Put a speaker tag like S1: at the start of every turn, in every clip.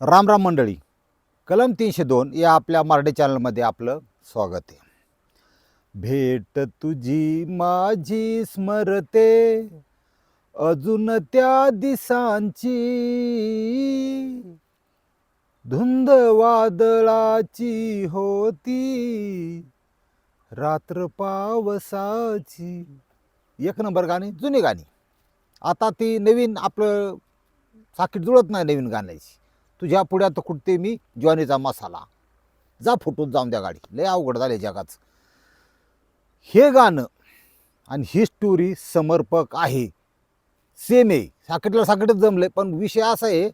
S1: राम राम मंडळी. कलम तीनशे दोन या आपल्या मराठी चॅनलमध्ये आपलं स्वागत आहे. भेट तुझी माझी स्मरते अजून त्या दिसांची. धुंद वादळाची होती रात्र पावसाची. एक नंबर गाणी जुनी गाणी. आता ती नवीन आपलं साकीट जुळत नाही नवीन गाण्याची. तुझ्या पुढ्यात कुठते मी? ज्वानीचा मसाला. जा फुटून जाऊन द्या गाडी. लय अवघड झाले जगाचं. हे गाणं आणि ही स्टोरी समर्पक आहे. सेम आहे. साकीटला साकीटच जमले पण विषय असा आहे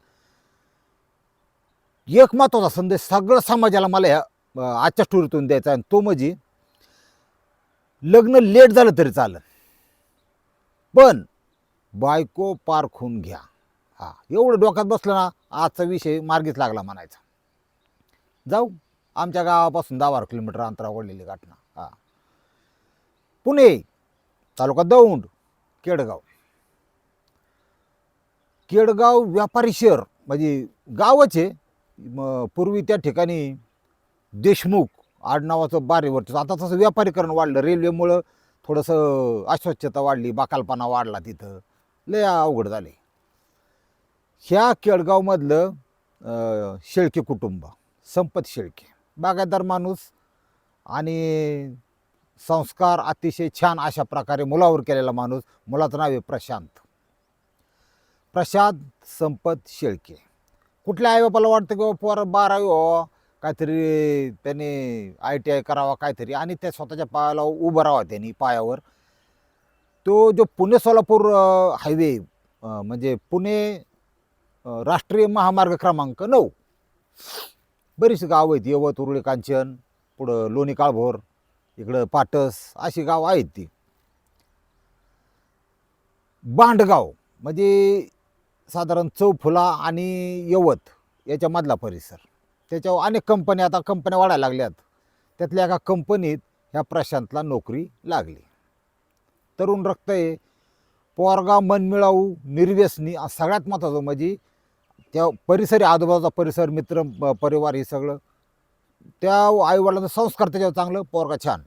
S1: एक महत्त्वाचा संदेश सगळं समाजाला मला ह्या आजच्या स्टोरीतून द्यायचा आणि तो म्हणजे लग्न लेट झालं तरी चालं पण बायको पारखून घ्या. हा एवढं डोक्यात बसलं ना आजचा विषय मार्गीच लागला म्हणायचा. जाऊ आमच्या गावापासून दहा बारा किलोमीटर अंतरावर ओढलेली घटना. हा. पुणे तालुका दौंड केडगाव. केडगाव व्यापारी शहर म्हणजे गावच आहे. म पूर्वी त्या ठिकाणी देशमुख आडनावाचं बारेवरचं आता तसं व्यापारीकरण वाढलं. रेल्वेमुळं थोडंसं अस्वच्छता वाढली बाकालपणा वाढला तिथं. लय अवघड झाले. ह्या केळगावमधलं शेळके कुटुंब संपत शेळके. बागायतदार माणूस आणि संस्कार अतिशय छान अशा प्रकारे मुलावर केलेला माणूस. मुलाचं नाव आहे प्रशांत. प्रशांत संपत शेळके. कुठल्या आईबापाला वाटतं की पोर बारावी हो? काहीतरी त्याने आय टी आय करावा काहीतरी आणि त्या स्वतःच्या पायाला उभं राहावा त्यांनी पायावर. तो जो पुणे सोलापूर हायवे म्हणजे पुणे राष्ट्रीय महामार्ग क्रमांक नऊ. बरीच गावं आहेत यवत उरुळी कांचन पुढं लोणी काळभोर इकडं पाटस अशी गावं आहेत ती. बांडगाव म्हणजे साधारण चौफुला आणि यवत याच्यामधला परिसर. त्याच्यावर अनेक कंपन्या आता कंपन्या वाढायला लागल्यात. त्यातल्या एका कंपनीत ह्या प्रशांतला नोकरी लागली. तरुण रक्त आहे. पोरगा मनमिळाऊ निर्व्यसनी सगळ्यात महत्त्वाचं म्हणजे त्या परिसरी आजूबाजूचा परिसर मित्र प- परिवार हे सगळं. त्या आईवडिलांचा संस्कार त्याच्यावर चांगलं पोरगा छान.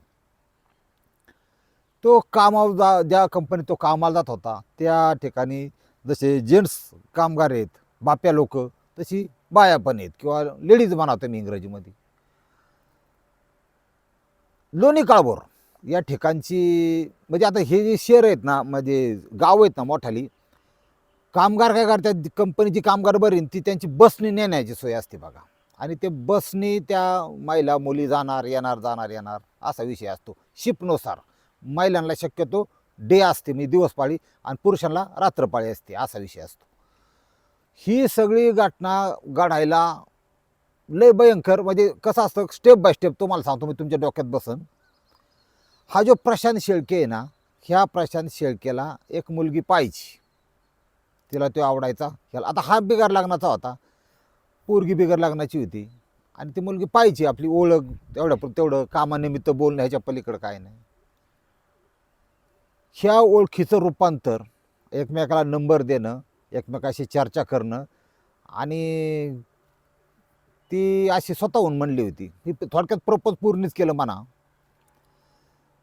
S1: तो कामावर जा ज्या कंपनीत तो कामाला जात होता त्या ठिकाणी जसे जेंट्स कामगार आहेत बाप्या लोक तशी बाया पण आहेत किंवा लेडीज म्हणतो मी इंग्रजीमध्ये. लोणी काळभोर या ठिकाणची म्हणजे आता हे जे शहर आहेत ना म्हणजे गाव आहेत ना मोठाली कामगार काय करतात? कंपनीची कामगार बरी ती त्यांची बसनी नेण्याची सोय असते बघा. आणि ते बसनी त्या महिला मुली जाणार येणार जाणार येणार असा विषय असतो. शिपनुसार. महिलांना शक्यतो डे असते म्हणजे दिवसपाळी आणि पुरुषांना रात्रपाळी असते असा विषय असतो. ही सगळी घटना घडायला लय भयंकर म्हणजे कसं असतं स्टेप बाय स्टेप तुम्हाला सांगतो मी तुमच्या डोक्यात बसन. हा जो प्रशांत शेळके आहे ना ह्या प्रशांत शेळकेला एक मुलगी पाहिजे. तिला तो आवडायचा. ह्याला आता हा बिगार लग्नाचा होता. पोरगी बिगार लग्नाची होती. आणि ती मुलगी पाहिजे आपली ओळख तेवढं तेवढं कामानिमित्त बोलणं ह्याच्या पलीकडं काय नाही. ह्या ओळखीचं रूपांतर एकमेकाला नंबर देणं एकमेकाशी चर्चा करणं आणि ती अशी स्वतःहून म्हणली होती. ही थोडक्यात प्रपोज पूर्णच केलं म्हणा.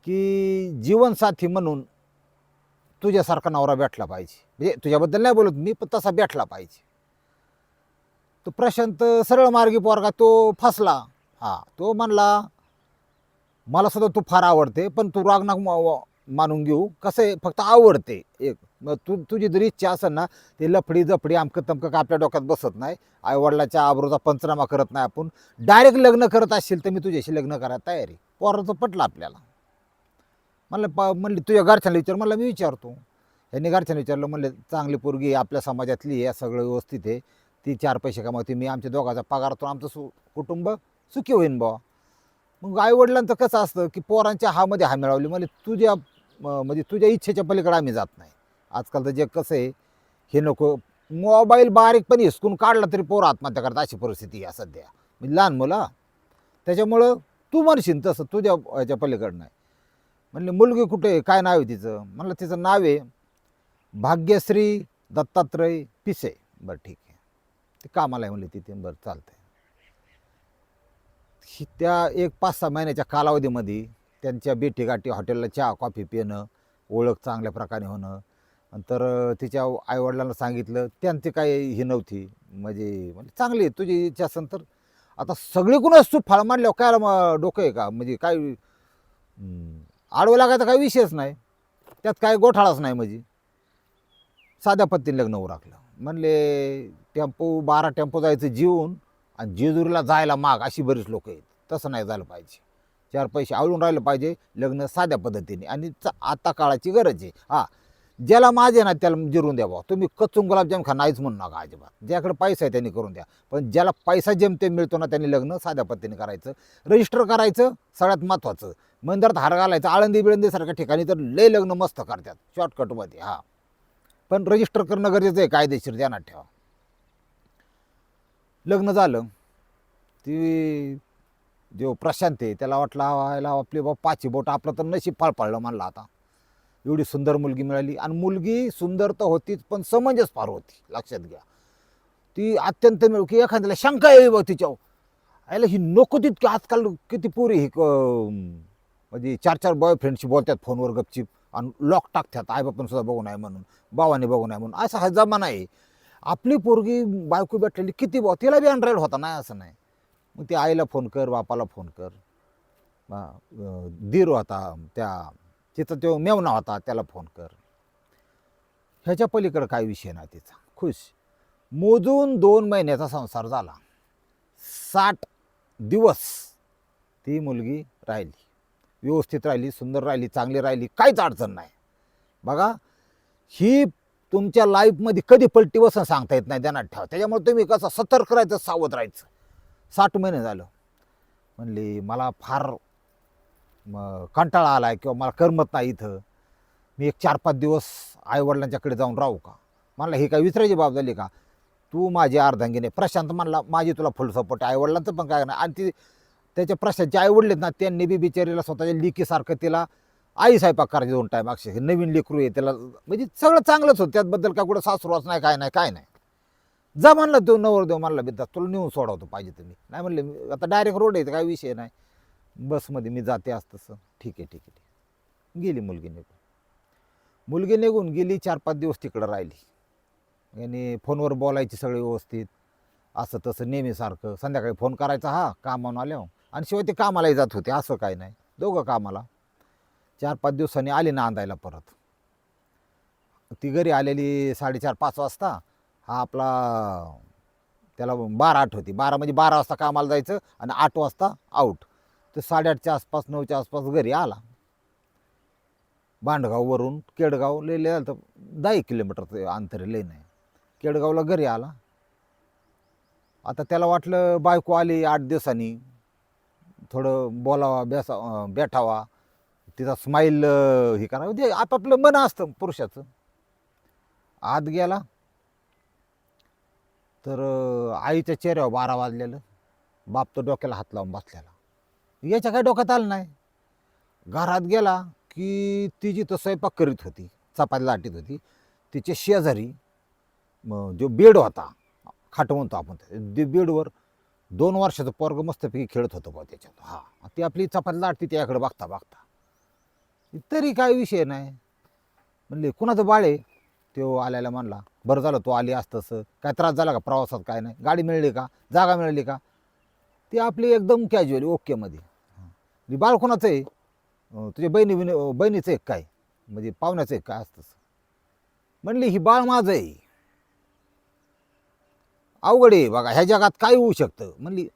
S1: की जीवनसाथी म्हणून तुझ्यासारखा नवरा भेटला पाहिजे. म्हणजे तुझ्याबद्दल नाही बोलत मी पण तसा भेटला पाहिजे. तो प्रशांत सरळ मार्गी पोरगा तो फसला. हा तो म्हणला मला सुद्धा तू फार आवडते पण तू रागनाग मानून घेऊ. कसं आहे फक्त आवडते. एक मग तू तुझी जरी इच्छा असेल ना ते लफडी जफडी आमकं तमकं का आपल्या डोक्यात बसत नाही. आईवडिलाच्या आबरोचा पंचनामा करत नाही आपण. डायरेक्ट लग्न करत असशील तर मी तुझ्याशी लग्न करायला तयारी पोराचं पटलं आपल्याला. म्हणलं पा म्हणले तुझ्या घरच्यांना विचार. म्हणलं मी विचारतो. यांनी घरच्यांना विचारलं म्हणलं चांगली पोरगी आहे, आपल्या समाजातली आहे सगळं व्यवस्थित आहे. ती चार पैसे कमावते मी आमच्या दोघाचा पगारातून आमचं सु कुटुंब सुखी होईन बुवा. मग आईवडिलांचं कसं असतं की पोरांच्या हामध्ये हा मिळवली. म्हणजे तुझ्या म्हणजे तुझ्या इच्छेच्या पलीकडे आम्ही जात नाही. आजकाल तर जे कसं आहे हे नको मोबाईल बारीक पण हिसकून काढला तरी पोरं आत्महत्या करतात अशी परिस्थिती आहे सध्या. म्हणजे लहान मुलं त्याच्यामुळं तू म्हणशील तसं तुझ्या ह्याच्या पलीकडं नाही म्हणले मुलगी कुठे आहे? काय नाव आहे तिचं? म्हणलं तिचं नाव आहे भाग्यश्री दत्तात्रय पिसे. बरं ठीक आहे. ते कामाला आहे म्हणले तिथे. बरं चालतंय. ही त्या एक पाच सहा महिन्याच्या कालावधीमध्ये त्यांच्या बेटीगाठी हॉटेलला चहा कॉफी पिणं ओळख चांगल्या प्रकारे होणं. नंतर तिच्या आईवडिलांना सांगितलं त्यांची काही ही नव्हती. म्हणजे म्हणजे चांगली आहे, तुझी इच्छा असेल तर आता सगळीकडूनच तू फळ मांडल्यावर काय म- डोकं आहे का? म्हणजे काय आडवं लागायचा काही विषयच नाही. त्यात काय गोठाळाच नाही म्हणजे साध्या पत्तीने लग्न उराकलं म्हणले टेम्पो बारा टेम्पो जायचं जीवन आणि जेजुरीला जायला माग अशी बरीच लोक आहेत. तसं नाही झालं पाहिजे. चार पैसे आवळून राहिलं पाहिजे लग्न साध्या पद्धतीने. आणि च- आता काळाची गरज आहे. हा ज्याला माझे ना त्याला जिरून द्यावा तुम्ही कच्चून गुलाबजाम खा नाहीच म्हणू नका अजिबात. ज्याकडे पैसा आहे त्यांनी करून द्या. पण ज्याला पैसा जेमते मिळतो ना त्यांनी लग्न साध्या पद्धतीने करायचं. रजिस्टर करायचं सगळ्यात महत्त्वाचं मंदिरात हार घालायचं आळंदी बिळंदीसारख्या ठिकाणी तर लय लग्न मस्त करतात शॉर्टकटमध्ये हां. पण रजिस्टर करणं गरजेचं आहे कायदेशीर ध्यानात ठेवा. लग्न झालं ती जो प्रशांत आहे त्याला वाटलं व्हायला आपली बा पाची बोट आपलं तर नशीब फाळफाळलं म्हणलं आता. एवढी सुंदर मुलगी मिळाली आणि मुलगी सुंदर तर होतीच पण समंजस फार होती लक्षात घ्या. ती अत्यंत मिळू की एखाद्याला शंका येईल बा तिच्या आयला ही नको तितकी आजकाल किती पुरी ही क- म्हणजे चार चार बॉयफ्रेंडशी बोलतात फोनवर गपचीप आणि लॉक टाकतात. आईबापान सुद्धा बघू नये म्हणून बावाने बघू नये म्हणून. असा हा जमाना आहे. आपली पोरगी बायको भेटलेली किती बा तिला बी अँड्रॉइड होता नाही असं नाही. मग ती आईला फोन कर बापाला फोन कर. बा- दीर होता त्या तिचा तो मेवना होता त्याला फोन कर. ह्याच्या पलीकडं काय विषय नाही तिचा. खुश. मोजून दोन महिन्याचा संसार झाला. साठ दिवस ती मुलगी राहिली. व्यवस्थित राहिली सुंदर राहिली चांगली राहिली काहीच अडचण नाही. बघा ही तुमच्या लाईफमध्ये कधी पलटी बसून सांगता येत नाही ध्यानात ठेवा. त्याच्यामुळे तुम्ही कसं सतर्क राहायचं सावध राहायचं. साठ महिने झालं. म्हणली मला फार कंटाळा आला आहे किंवा मला करमत नाही इथं. मी एक चार पाच दिवस आईवडिलांच्याकडे जाऊन राहू का? मला ही काय विसरायची बाब झाली का? तू माझी अर्धांगिनी प्रशांत म्हणला माझी तुला फुल सपोर्ट आईवडिलांचं पण काय नाही. आणि ती त्याच्या प्रशांतचे आईवडले आहेत ना त्यांनी बी बिचारीला स्वतःच्या लिकीसारखं तिला आई स्वयंपाक करायची दोन टाईम अक्षरशः. नवीन लेकरू आहे त्याला म्हणजे सगळं चांगलंच होतं. त्याबद्दल काय कुठं सासुराच नाही काय नाही काय नाही. जा म्हणलं तो नवर देऊ म्हणला बिद्दा तुला नेऊन सोडवतो पाहिजे तुम्ही. नाही म्हणले आता डायरेक्ट रोड आहे काय विषय नाही. बसमध्ये मी जाते आज तसं. ठीक आहे ठीक आहे ठीक आहे. गेली मुलगी निघून. मुलगी निघून गेली चार पाच दिवस तिकडं राहिली. आणि फोनवर बोलायची सगळी व्यवस्थित. असं तसं नेहमीसारखं. संध्याकाळी फोन करायचा हा कामावून आल्यावर. आणि शिवाय ते कामालाही जात होते असं काय नाही. दोघं कामाला. चार पाच दिवसांनी आली ना आंदायला परत. ती घरी आलेली साडेचार पाच वाजता. हा आपला त्याला बारा आठ होती. बारा म्हणजे बारा वाजता कामाला जायचं आणि आठ वाजता आऊट तर साडेआठच्या आसपास नऊच्या आसपास घरी आला. भांडगाववरून केडगाव लय आलं तर दहा एक किलोमीटर अंतर आहे, नाही. केडगावला घरी आला. आता त्याला वाटलं बायको आली आठ दिवसांनी. थोडं बोलावा बेसा बेठावा. तिचा स्माईल हे करावं ते म्हणजे आपापलं मन असतं पुरुषाचं. आत गेला. तर आईच्या चेहऱ्यावर बारा वाजलेलं. बाप तर डोक्याला हात लावून बसलेला. याच्या काय डोक्यात आलं नाही. घरात गेला की ती जिथं स्वयंपाक करीत होती चपाती लाटीत होती तिच्या शेजारी जो बेड होता खाट म्हणतो आपण त्या ते बेडवर दोन वर्षाचं पोरग मस्तपैकी खेळत होतं बा त्याच्यात. हां ती आपली चपात लाटती त्याकडे बघता बघता. तरी काय विषय नाही. म्हणले कुणाचं बाळ आहे? तो आल्याला म्हणला बरं झालं तो आली असतंस. काय त्रास झाला का? प्रवासात काय नाही. गाडी मिळली का? जागा मिळाली का? ती आपली एकदम कॅज्युअली ओकेमध्ये हां बाळ कोणाचं आहे? तुझ्या बहिणी बहिणीचं आहे काय? म्हणजे पाहुण्याचं आहे काय असतं म्हणली ही बाळ माझं आहे. अवघड आहे बघा ह्या जगात काय होऊ शकतं? म्हणली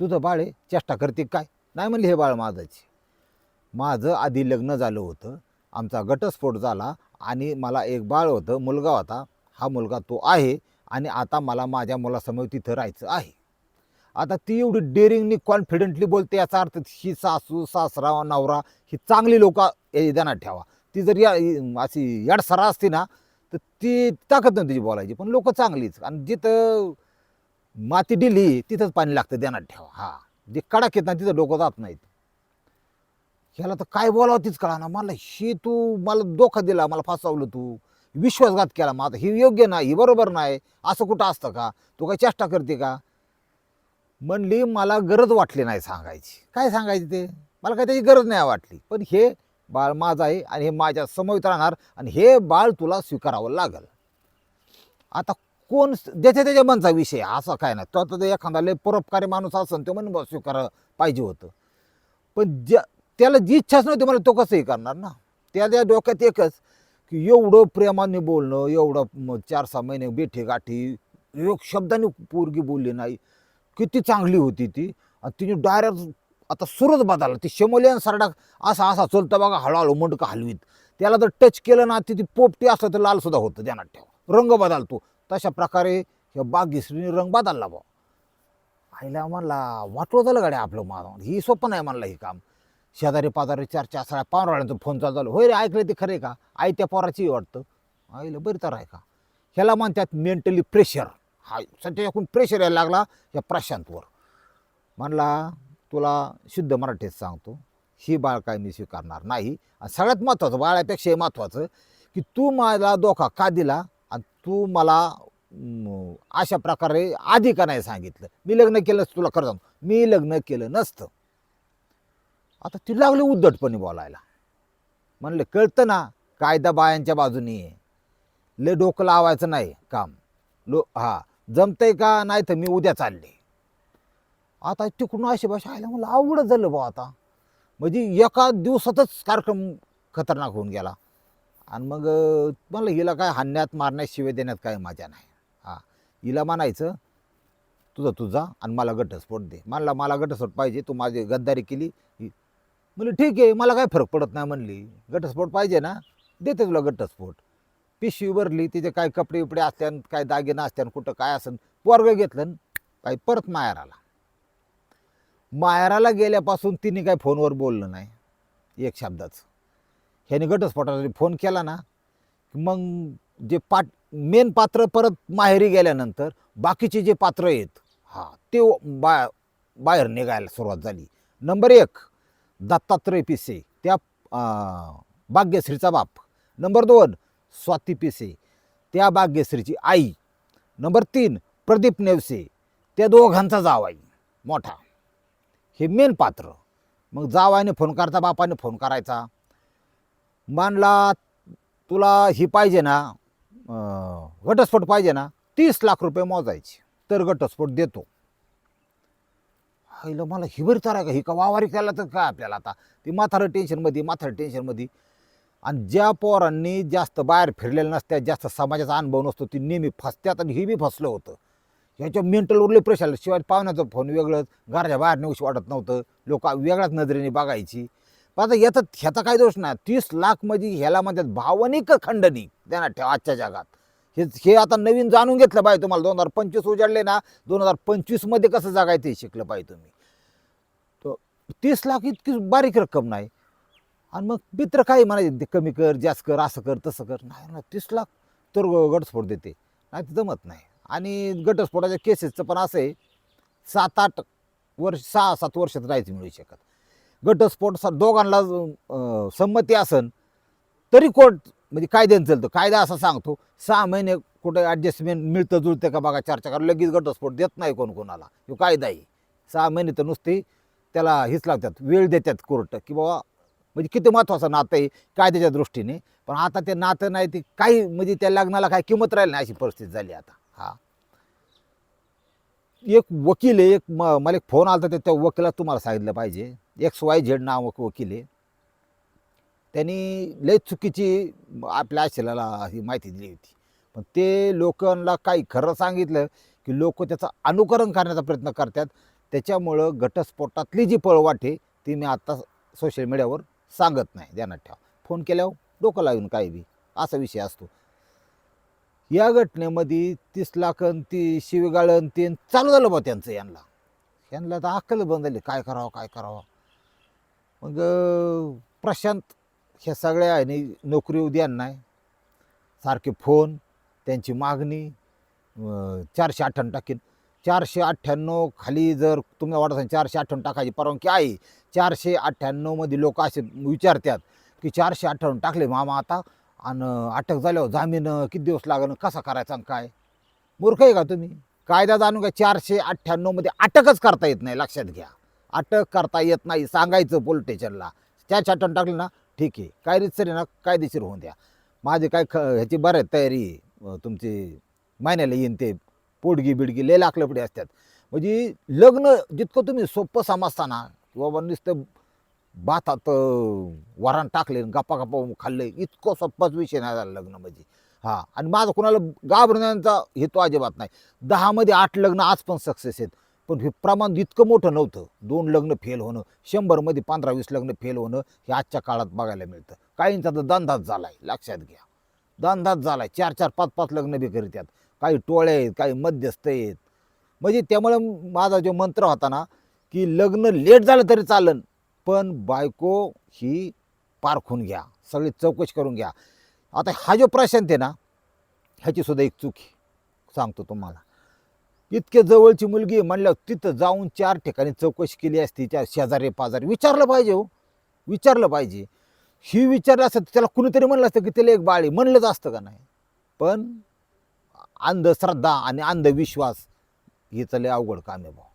S1: तुझं बाळ आहे चेष्टा करते काय? नाही म्हणली हे बाळ माझंच माझं आधी लग्न झालं होतं आमचा घटस्फोट झाला आणि मला एक बाळ होतं मुलगा होता. हा मुलगा तो आहे आणि आता मला माझ्या मुलासमोर तिथं राहायचं आहे. आता ती एवढी डेअरिंगनी कॉन्फिडेंटली बोलते याचा अर्थ ही सासू सासरा नवरा ही चांगली लोक येदाना ठेवा. ती जर या अशी यडसरा असती ना तर ती ताकद नव्हती तिची बोलायची पण लोक चांगलीच. आणि जिथं माती डिली तिथंच पाणी लागतं ध्यानात ठेवा. हा. जे कडक येत नाही तिथं डोकं जात नाहीत. ह्याला तर काय बोलावं तीच कळा ना मला हे तू मला धोका दिला मला फसवलं तू. विश्वासघात केला मग आता हे योग्य नाही हे बरोबर नाही. असं कुठं असतं का? तू काय चेष्टा करते का? म्हणली मला गरज वाटली नाही सांगायची. काय सांगायची ते? मला काय त्याची गरज नाही वाटली. पण हे बाळ माझं आहे आणि हे माझ्यासमोर राहणार आणि हे बाळ तुला स्वीकारावं लागेल. आता कोण ज्याच्या त्याच्या मनचा विषय असा काय नाही. तो आता एखादा लय परोपकारी माणूस असेल तो म्हणून स्वीकार पाहिजे होतं. पण ज्या त्याला जी इच्छाच नव्हती मला तो कसंही करणार ना? त्या त्या डोक्यात एकच की एवढं प्रेमाने बोलणं एवढं चार सहा महिने बेठी गाठी एक शब्दाने पोरगी बोलली नाही किती चांगली होती ती. आणि तिने डायरेक्ट आता सुरच बदलला. ती शेमोलियन सरडा असा असा चलतं बघा हळूहळू मटकं हलवीत. त्याला जर टच केलं ना ती ती पोपटी असलं तर लालसुद्धा होतं ध्यानात ठेवा. रंग बदलतो तशा प्रकारे ह्या बागेश्रीने रंग बदलला बा आईला म्हणला वाटलं झालं गाड्या आपलं मला ही सोपं नाही म्हणलं हे काम. शेजारी पाजारी चार चार सगळ्या फोन चालू झालं. होय रे ऐकलं ते खरे का? आई त्या पोराची वाटतं. आईला बरी तर आहे का? ह्याला म्हणतात मेंटली प्रेशर हा सध्याकडून प्रेशर यायला लागला या प्रशांतवर. म्हणला तुला शुद्ध मराठीत सांगतो ही बाळ काय मी स्वीकारणार नाही. आणि सगळ्यात महत्त्वाचं बाळापेक्षा हे महत्त्वाचं की तू मला धोका का दिला आणि तू मला अशा प्रकारे आधी का नाही सांगितलं. मी लग्न केलं तुला खरं सांगतो मी लग्न केलं नसतं. आता ती लागली उद्धटपणे बोलायला. म्हणलं कळतं ना कायदा बायांच्या बाजूनी आहे. लय डोकं लावायचं नाही काम. लो हा जमतंय का? नाही तर मी उद्या चालले. आता तिकडून अशी भाषा आयला मला आवडत झालं बा आता. म्हणजे एका दिवसातच कार्यक्रम खतरनाक होऊन गेला. आणि मग मला हिला काय हाणण्यात मारण्यात शिवे देण्यात काय मजा नाही. हा हिला म्हणायचं तुझं तुझा आणि मला घटस्फोट दे. म्हणला मला घटस्फोट पाहिजे तू माझी गद्दारी केली. म्हणलं ठीक आहे मला काय फरक पडत नाही म्हणली. घटस्फोट पाहिजे ना देते तुला घटस्फोट. पिशवी भरली तिचे काय कपडे बिपडे असल्यान काय दागिना असल्यान कुठं काय असन पोरग घेतलं काही परत माहेर आला. माहेराला गेल्यापासून तिने काय फोनवर बोललं नाही. एक शब्दाचं. ह्याने घटस्फोटासाठी फोन केला ना मग जे पाट मेन पात्र परत माहेरी गेल्यानंतर बाकीचे जे पात्र आहेत हा ते बा बाहेर निघायला सुरुवात झाली. नंबर एक दत्तात्रय पिसे त्या भाग्यश्रीचा बाप. नंबर दोन स्वाती पिसे त्या भाग्यश्रीची आई. नंबर तीन प्रदीप नेवसे त्या दोघांचा जावाई मोठा. हे मेन पात्र. मग जावायने फोन करता बापाने फोन करायचा. मानला तुला ही पाहिजे ना घटस्फोट पाहिजे ना तीस लाख रुपये मोजायचे. तर घटस्फोट देतो. हिला मला हिवर तर आहे का? ही का वावारी केला तर काय आपल्याला आता? ती म्हातारं टेन्शनमध्ये म्हातारं टेन्शनमध्ये आणि ज्या पोरांनी जास्त बाहेर फिरलेल्या नसत्या जास्त समाजाचा अनुभव नसतो ती नेहमी फसत्यात आणि ही बी फसलं होतं. ह्याच्या मेंटल उरले प्रेशर शिवाय पाहुण्याचं फोन वेगळंच घराच्या बाहेर नेऊशी वाटत नव्हतं. लोक वेगळ्याच नजरेने बघायची. पण आता याचा ह्याचा काही दोष नाही. तीस लाख म्हणजे ह्याला म्हणतात भावनिक खंडणी त्यांना ठेवा आजच्या जगात. हे हे आता नवीन जाणून घेतलं पाहिजे तुम्हाला. दोन हजार पंचवीस उजाडले ना दोन हजार पंचवीसमध्ये कसं जगायचं हे शिकलं पाहिजे तुम्ही. तो तीस लाख इतकी बारीक रक्कम नाही. आणि मग मित्र काही म्हणायचे ते कमी कर जास्त कर असं कर तसं कर. नाही ना तीस लाख तर घटस्फोट देते. नाही तर जमत नाही. आणि घटस्फोटाच्या केसेसचं पण असं आहे सात आठ वर्ष सहा सात वर्षात राहायचं मिळू शकत. घटस्फोट सा दोघांना संमती असन तरी कोर्ट म्हणजे कायद्यानं चालतं. कायदा असा सांगतो सहा महिने कुठे ॲडजस्टमेंट मिळतं जुळतं का बघा चर्चा करा लगेच घटस्फोट देत नाही कोण कोणाला. तो कायदा आहे. सहा महिने तर नुसते त्याला हेच लागतात वेळ देतात कोर्ट की बाबा म्हणजे किती महत्त्वाचं नातं आहे कायद्याच्या दृष्टीने. पण आता ते नातं नाही ते काही म्हणजे त्या लग्नाला काही किंमत राहिली नाही अशी परिस्थिती झाली आता. एक वकील आहे एक म- मला एक फोन आला तर त्या वकिला तुम्हाला सांगितलं पाहिजे. एक्स वाय झेड नाव वकील आहे. त्यांनी लय चुकीची आपल्या आशिलाला ही माहिती दिली होती. पण ते लोकांना काही खरं सांगितलं की लोक त्याचं अनुकरण करण्याचा प्रयत्न करतात. त्याच्यामुळं घटस्फोटातली जी पळवाट आहे ती मी आत्ता सोशल मीडियावर सांगत नाही. ध्यानात ठेवा. फोन केल्यावर डोकं लावून काही बी. असा विषय असतो. या घटनेमध्ये तीस लाख ती शिवगाळण ते चालू झालं बा त्यांचं यांना. यांना तर अक्कल बंद झाली. काय करावं काय करावं? मग प्रशांत ह्या सगळ्या आहे नोकरी उद्या नाही. सारखे फोन त्यांची मागणी चारशे अठ्ठ्याण्णव टाकीन चारशे अठ्ठ्याण्णव खाली जर तुम्ही वाटत असेल चारशे अठ्ठ्याण्णव टाकायची परवानगी आहे. चारशे अठ्ठ्याण्णवमध्ये लोक असे विचारतात की चारशे अठ्ठ्याण्णव टाकले मामा आता. आणि अटक झाल्यावर जामीन किती दिवस लागणं कसा करायचा आणि काय? मूर्ख आहे का तुम्ही? कायदा जाणून घ्या चारशे अठ्ठ्याण्णवमध्ये अटकच करता येत नाही लक्षात घ्या. अटक करता येत नाही सांगायचं पोलीस स्टेशनला. त्या छाटून टाकलं ना ठीक आहे. कायदेशीर आहे ना कायदेशीर होऊन द्या. माझे काय ख ह्याची बऱ्याच तयारी तुमची महिन्याला येईन ते पोडगी बिडगी लय लाकलपडी असतात. म्हणजे लग्न जितकं तुम्ही सोपं समजताना बाबा नुसतं भातात वरण टाकले गप्पा गप्पा खाल्ले. इतकं सोप्पाच विषय नाही झाला लग्न म्हणजे. हा आणि माझं कोणाला घाबरण्याचा हेतू अजिबात नाही. दहामध्ये आठ लग्न आज पण सक्सेस आहेत. पण हे प्रमाण इतकं मोठं नव्हतं. दोन लग्न फेल होणं शंभरमध्ये पंधरा वीस लग्न फेल होणं हे आजच्या काळात बघायला मिळतं. काहींचा तर धंदाच झाला आहे लक्षात घ्या. धंदाच झाला आहे चार चार पाच पाच लग्न बी करतात काही टोळे आहेत काही मध्यस्थ आहेत. म्हणजे त्यामुळे माझा जो मंत्र होता ना की लग्न लेट झालं तरी चालन. पण बायको ही पारखून घ्या सगळी चौकशी करून घ्या. आता हा जो प्रशांत आहे ना ह्याचीसुद्धा एक चूक आहे. सांगतो तुम्हाला. इतके जवळची मुलगी म्हणल्यावर तिथं जाऊन चार ठिकाणी चौकशी केली असती त्या शेजारी पाजारी. विचारलं पाहिजे हो. विचारलं पाहिजे. ही विचारलं असतं त्याला कुणीतरी म्हणलं असतं की त्याला एक बाळी म्हणलंच असतं का नाही? पण अंधश्रद्धा आणि अंधविश्वास हे लय अवघड काम आहे भाऊ.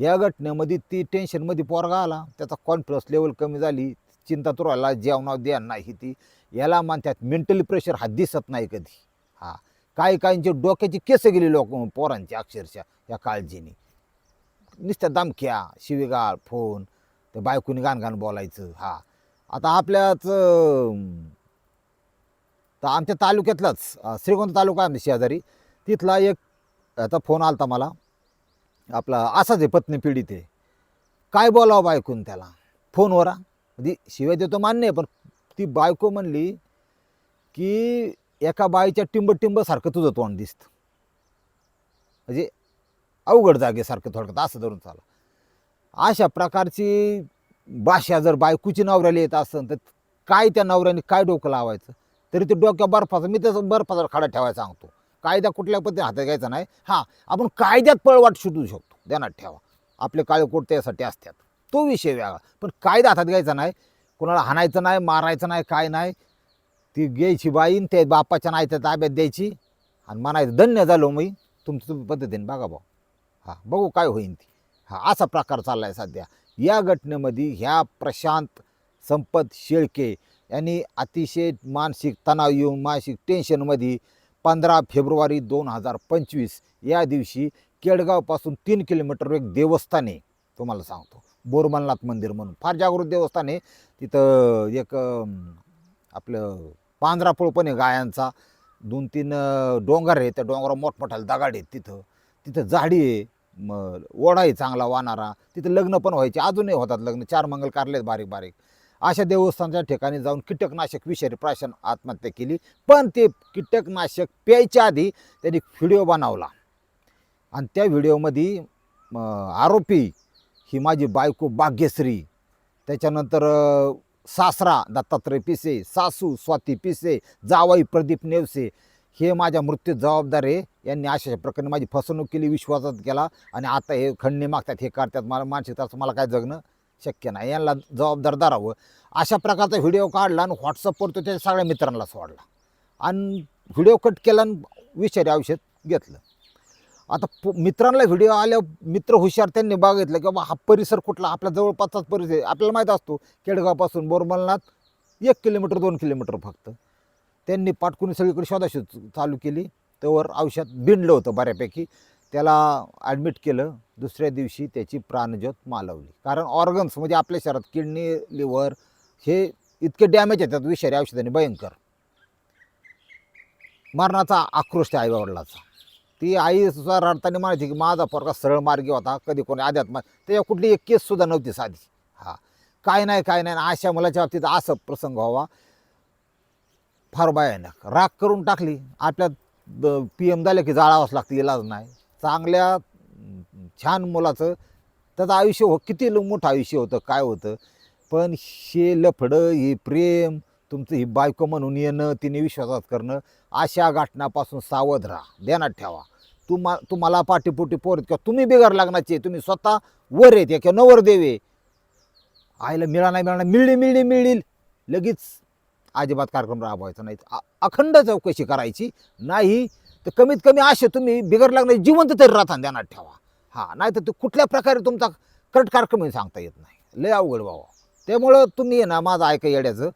S1: या घटनेमध्ये ती टेन्शनमध्ये पोरगा आला. त्याचा कॉन्फिडन्स लेवल कमी झाली. चिंता तुराला जेवणावर द्या नाही ती. याला मानतात मेंटली प्रेशर हा दिसत नाही कधी. हा. काही काहींचे डोक्याची केस गेली लोक पोरांची अक्षरशः या काळजीने. नुसत्या दमक्या शिवीगाळ फोन ते बायकोनी गाण गाण बोलायचं. हा. आता आपल्याच तर आमच्या तालुक्यातलाच श्रीगोंद तालुका आहे आमच्या शेजारी. तिथला एक आता फोन आलता मला. आपला असाच आहे पत्नी पीडित आहे. काय बोलावं बायकून त्याला? फोनवर म्हणजे शिवाय देतो मान्य आहे पण ती बायको म्हणली की एका बाईच्या टिंब टिंबसारखं तुझं तोंड दिसतं. म्हणजे अवघड जागेसारखं थोडक्यात असं धरून चाला अशा प्रकारची भाषा जर बायकोची नवऱ्याला येत असेल तर काय त्या नवऱ्याने काय डोकं लावायचं? तरी ते डोक्या बर्फाचं मी तसं बर्फाचा खडा ठेवायला सांगतो. कायदा कुठल्या पद्धतीने हातात घ्यायचा नाही. हां आपण कायद्यात पळवाट शोधू शकतो. ध्यानात ठेवा. आपले काळे कोट त्यासाठी असतात. तो विषय वेगळा. पण कायदा हातात घ्यायचा नाही. कोणाला हाणायचं नाही मारायचं नाही काय नाही. ती घ्यायची बाईन त्या बापाच्या नाही त्या ताब्यात द्यायची. आणि म्हणायचं धन्य झालो मी. तुमचं तुम्ही पद्धतीने बघा भाऊ. हां बघू काय होईन ती. हा असा प्रकार चालला आहे सध्या. या घटनेमध्ये ह्या प्रशांत संपत शेळके यांनी अतिशय मानसिक तणाव येऊन मानसिक टेन्शनमध्ये पंधरा फेब्रुवारी दोन हजार पंचवीस या दिवशी केडगावपासून तीन किलोमीटर एक देवस्थान आहे तुम्हाला सांगतो. बोरमलनाथ मंदिर म्हणून. फार जागृत देवस्थान आहे. तिथं एक आपलं पांढरापूळ पण आहे गायांचा. दोन तीन डोंगर आहे. त्या डोंगरावर मोठमोठ्याला दगाड आहेत तिथं. तिथं झाडी आहे. मग ओढा आहे चांगला वाहणारा. तिथं लग्न पण व्हायचे. अजूनही होतात लग्न. चार मंगल कारले आहेत बारीक बारीक अशा देवस्थानच्या ठिकाणी जाऊन कीटकनाशक विषारी प्राशन आत्महत्या केली. पण ते कीटकनाशक प्यायच्या आधी त्यांनी व्हिडिओ बनवला. आणि त्या व्हिडिओमध्ये आरोपी ही माझी बायको भाग्यश्री त्याच्यानंतर सासरा दत्तात्रय पिसे सासू स्वाती पिसे जावाई प्रदीप नेवसे हे माझ्या मृत्यू जबाबदार आहे. यांनी अशा प्रकारे माझी फसवणूक केली विश्वासात केला. आणि आता हे खंडणी मागतात हे करतात. मला मानसिक तसं मला काय जगणं? शक्य नाही. यांना जबाबदार धरावं. अशा प्रकारचा व्हिडिओ काढला आणि व्हॉट्सअपवर तो त्याच्या सगळ्या मित्रांना सोडला. आणि व्हिडिओ कट केला आणि विषारी औषध घेतलं. आता प- मित्रांना व्हिडिओ आल्या मित्र हुशार त्यांनी बघितलं की बाबा हा परिसर कुठला? आपल्या जवळपासचाच परिसर आपल्याला माहीत असतो केडगावपासून बोरमलनाथ एक किलोमीटर दोन किलोमीटर फक्त. त्यांनी पाटकुनी सगळीकडे शोधाशोध चालू केली. त्यावर औषध बिंडलं होतं बऱ्यापैकी. त्याला ॲडमिट केलं. दुसऱ्या दिवशी त्याची प्राणज्योत मालवली. कारण ऑर्गन्स म्हणजे आपल्या शहरात किडनी लिव्हर हे इतके डॅमेज येतात विषारी औषधाने भयंकर. मरणाचा आक्रोश त्या आईवडिलाचा. ती आई सुद्धा रडताना म्हणायची की माझा पोरगा सरळ मार्गी होता कधी कोणी अध्यात्म त्याच्या कुठली एक केससुद्धा नव्हती साधी. हा. काय नाही काय नाही अशा मुलाच्या बाबतीत असं प्रसंग व्हावा. फार भयानक. राग करून टाकली. आपल्या पी एम झाल्या की जाळावंच लागतं इलाज नाही. चांगल्या छान मुलाचं. त्याचं आयुष्य हो किती ल- मोठं आयुष्य होतं काय होतं. पण हे लफडं हे प्रेम तुमचं ही बायको म्हणून येणं तिने विश्वासात करणं अशा गाठण्यापासून सावध राहा. ध्यानात ठेवा. तुम्हा तुम्हाला पाठीपोटी पोर किंवा तुम्ही बिगार लागण्याचे तुम्ही स्वतः वर येते किंवा नवर देवे आईला मिळा नाही मिळणार मिळली मिळली मिळली. लगेच अजिबात कार्यक्रम राबवायचा नाही. अखंड चौकशी करायची. नाही तर कमीत कमी असे तुम्ही बिगर लागणारे जिवंत तरी राहता ध्यानात ठेवा. हा नाही तर ते कुठल्या प्रकारे तुमचा करट कार्यक्रम सांगता येत नाही. लय अवघड बाबा त्यामुळं तुम्ही ना माझं ऐका येड्याचं.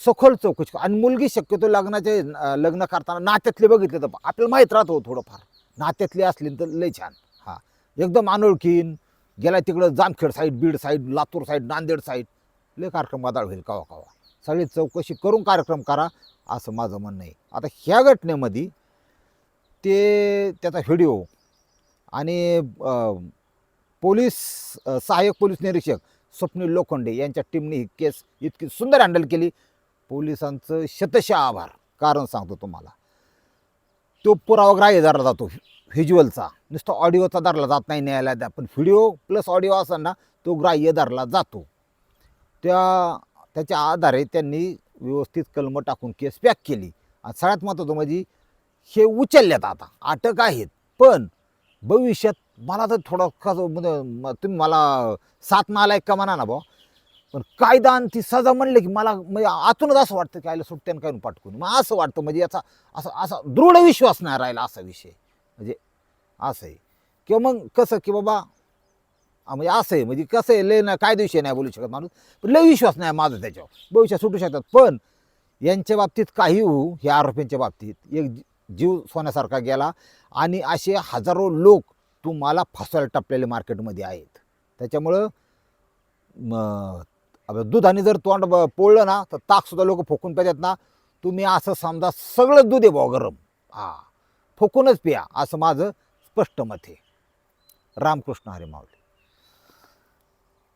S1: सखोल चौकशी आणि मुलगी शक्यतो लग्नाचे लग्न करताना नात्यातले बघितले तर आपल्याला माहीत राहतो हो थोडंफार. नात्यातली असली तर लय छान. हां एकदम अनोळखीन. गेला तिकडं Jamkhed side Beed side Latur side Nanded side लय कार्यक्रम वादाळ होईल कवा कवा. सगळी चौकशी करून कार्यक्रम करा असं माझं म्हणणं आहे. आता ह्या घटनेमध्ये ते त्याचा व्हिडिओ आणि पोलीस सहाय्यक पोलीस निरीक्षक स्वप्नील लोखंडे यांच्या टीमने ही केस इतकी सुंदर हँडल केली. पोलिसांचं शतशः आभार. कारण सांगतो तुम्हाला. तो पुरावाग्राह्य धरला जातो व्हिज्युअलचा. नुसतं ऑडिओचा धरला जात नाही न्यायालयात. पण व्हिडिओ प्लस ऑडिओ असताना तो ग्राह्य धरला जातो. त्या त्याच्या आधारे त्यांनी व्यवस्थित कलमं टाकून केस पॅक केली. आणि सगळ्यात महत्त्वाचं म्हणजे हे उचलल्यात आता. अटक आहेत. पण भविष्यात मला तर थोडं कसं म्हणजे म- तुम्ही मला साथ नालायक का म्हणा ना भाऊ? पण कायदा आणि ती सजा म्हणलं की मला म्हणजे आतूनच असं वाटतं की आयला सुट्ट्यानं काय पाठकून मग असं वाटतं म्हणजे याचा असा असा दृढ विश्वास नाही राहिला असा विषय. म्हणजे असं आहे. किंवा मग कसं की बाबा म्हणजे असं आहे. म्हणजे कसं आहे लय ना कायदेविषयी नाही बोलू शकत माणूस. पण लय विश्वास नाही माझा त्याच्यावर. भविष्यात सुटू शकतात. पण यांच्या बाबतीत काही होऊ ह्या आरोपींच्या बाबतीत. एक जीव सोन्यासारखा गेला आणि असे हजारो लोक तुम्हाला फसवायला टपलेले मार्केटमध्ये आहेत. त्याच्यामुळं म, आता दुधाने जर तोंड ब- पोळलं ना तर ताकसुद्धा लोक फोकून प्यायतात ना. तुम्ही असं समजा सगळं दूध आहे भाऊ गरम. हा फोकूनच पिया असं माझं स्पष्ट मत आहे. रामकृष्ण हरे माऊली.